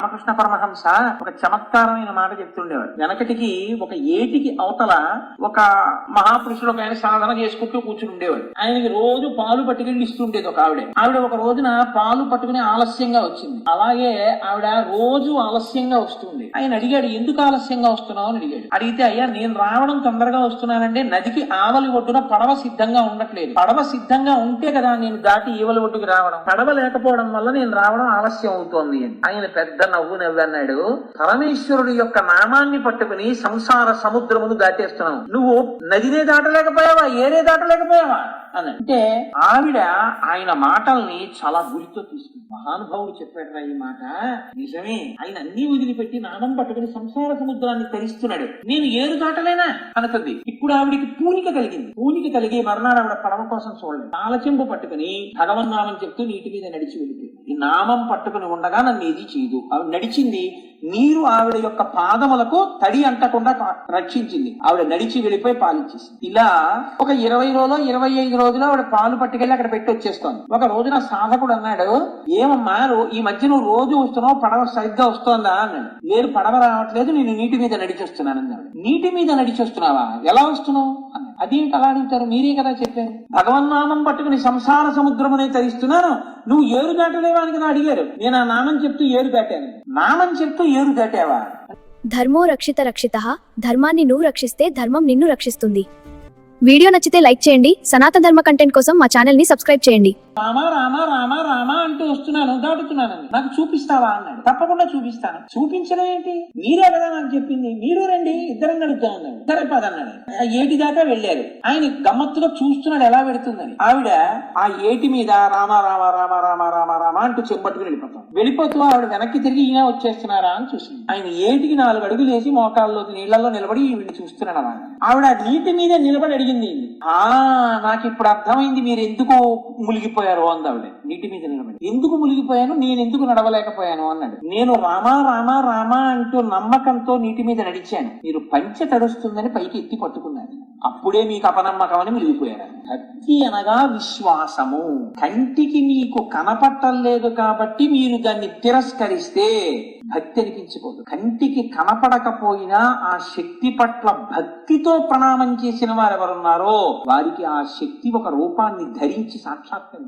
రామకృష్ణ పరమహంస ఒక చమత్కారమైన మాట చెప్తుండేవాడు వెనకటికి ఒక ఏటికి అవతల ఒక మహాపురుషుడు ఒక ఆయన సాధన చేసుకుంటూ కూర్చుని ఉండేవాడు ఆయనకి రోజు పాలు పట్టుకెళ్ళి ఇస్తుండేది ఒక ఆవిడ. ఆవిడ ఒక రోజున పాలు పట్టుకుని ఆలస్యంగా వచ్చింది. అలాగే ఆవిడ రోజు ఆలస్యంగా వస్తుంది ఆయన అడిగాడు ఎందుకు ఆలస్యంగా వస్తున్నావు? అని అడిగాడు. అడిగితే అయ్యా నేను రావడం తొందరగా వస్తున్నానంటే నదికి ఆవలి ఒడ్డున పడవ సిద్ధంగా ఉండట్లేదు. పడవ సిద్ధంగా ఉంటే కదా నేను దాటి ఈవలి ఒడ్డుకి రావడం. పడవ లేకపోవడం వల్ల నేను రావడం ఆలస్యం అవుతోంది అని. ఆయన పెద్ద నవ్వు నవ్వన్నాడు పరమేశ్వరుడు యొక్క నామాన్ని పట్టుకుని సంసార సముద్రమును దాటేస్తున్నావు. నువ్వు నదినే దాటలేకపోయావా? ఏనే దాటలేకపోయావా? అని అంటే ఆవిడ ఆయన మాటల్ని చాలా గురితో తీసుకుంది. మహానుభావుడు చెప్పాడు ఈ మాట. నిజమే ఆయన అన్ని వదిలిపెట్టి నామం పట్టుకుని సంసార సముద్రాన్ని తరిస్తున్నాడు. నేను ఏరు దాటలేనా? అనుకుంది. ఇప్పుడు ఆవిడికి పూనిక కలిగింది. పూనిక కలిగి మర్నాడు ఆవిడ పడవ కోసం చూడలేదు. తాళచెంపు పట్టుకుని భగవన్నామం చెప్తూ నీటి మీద నడిచి వెళ్ళిపోయింది. ఈ నామం పట్టుకుని ఉండగా నన్ను ఏది చేయదు. ఆవిడ నడిచింది నీరు ఆవిడ యొక్క పాదములకు తడి అంటకుండా రక్షించింది. ఆవిడ నడిచి వెళ్ళిపోయి పాలిచ్చేసింది. ఇలా ఒక ఇరవై రోజులు ఇరవై ఐదు రోజులు ఆవిడ పాలు పట్టుకెళ్ళి అక్కడ పెట్టి వచ్చేస్తోంది. ఒక రోజున సాధకుడు అన్నాడు ఏమమ్మా ఈ మధ్య నువ్వు రోజు వస్తున్నావు పడవ సరిగ్గా వస్తోందా? అన్నాడు. లేదు పడవ రావట్లేదు నేను నీటి మీద నడిచి వస్తున్నాను అన్నాడు. నీటి మీద నడిచి వస్తున్నావా ఎలా వస్తున్నావు? అన్నాడు. అదేంటి అలా అడుగుతారు మీరే కదా చెప్పారు. భగవన్నామం పట్టుకుని సంసార సముద్రమునే తరిస్తున్నాను. నువ్వు ఏరు దాటలేవా కదా అడిగారు. నేను ఆ నామం చెప్తూ ఏరు దాటాను. నామం చెప్తూ ఏరు దాటావా? ధర్మో రక్షిత రక్షిత ధర్మాన్ని నువ్వు రక్షిస్తే ధర్మం నిన్ను రక్షిస్తుంది. వీడియో నచ్చితే లైక్ చేయండి. సనాతన ధర్మ కంటెంట్ కోసం మా ఛానల్ని సబ్స్క్రైబ్ చేయండి. రామా రామా రామా రామా అంటూ వస్తున్నాను దాటుతున్నాను. నాకు చూపిస్తావా అన్నాడు. తప్పకుండా చూపిస్తాను. చూపించడం ఏంటి? మీరే కదా నాకు చెప్పింది. మీరు రండి ఇద్దరం నడుద్దాం అన్నాడు. సరే పదన్నాడు ఆ ఏటి దాకా వెళ్ళారు. ఆయన గమ్మత్తుగా చూస్తున్నాడు ఎలా పెడుతుందని. ఆవిడ ఆ ఏటి మీద రామా రామా రామా రామా రామా రామా అంటూ చెంపట్టుకుని వెళ్ళిపోతాం. వెళ్ళిపోతూ ఆవిడ వెనక్కి తిరిగి ఈయన వచ్చేస్తున్నారా అని చూసింది. ఆయన ఏటికి నాలుగు అడుగులు వేసి మోకాల్లోకి నీళ్ళలో నిలబడి ఈవిడ చూస్తున్నాడు అలా. ఆవిడ నీటి మీద నిలబడి అడిగింది ఆ నాకు ఇప్పుడు అర్థమైంది మీరు ఎందుకు మునిగిపోయారు? అంది ఆవిడ. నీటి మీద నిలబడి ఎందుకు మునిగిపోయాను? నేను ఎందుకు నడవలేకపోయాను? అన్నాడు. నేను రామా రామా రామా అంటూ నమ్మకంతో నీటి మీద నడిచాను. మీరు పంచె తడుస్తుందని పైకి ఎత్తి పట్టుకున్నారు. అప్పుడే మీకు అపనమ్మకం అని మునిగిపోయారు. భక్తి అనగా విశ్వాసము. కంటికి మీకు కనపట్టలేదు కాబట్టి మీరు దాన్ని తిరస్కరిస్తే భక్తి అనిపించుకోదు కంటికి కనపడకపోయినా ఆ శక్తి పట్ల భక్తితో ప్రణామం చేసిన వారు ఎవరున్నారో వారికి ఆ శక్తి ఒక రూపాన్ని ధరించి సాక్షాత్కరించారు